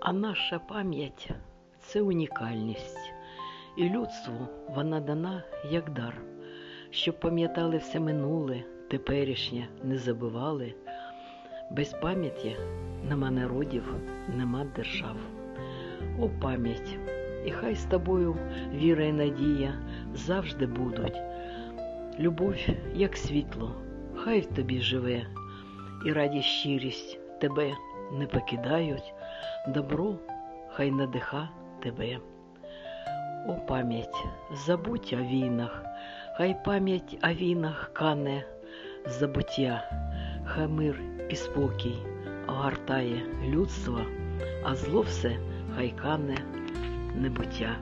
А наша пам'ять це унікальність, і людству вона дана як дар, щоб пам'ятали все минуле, теперішнє не забували. Без пам'яті нема народів, нема держав. О пам'ять, і хай з тобою віра і надія завжди будуть. Любов, як світло, хай в тобі живе, і радість щирість тебе не покидають, добро хай надиха тебе. О пам'ять, забудь о війнах, хай пам'ять о війнах кане забуття, хай мир і спокій огортає людство, а зло все хай кане небуття.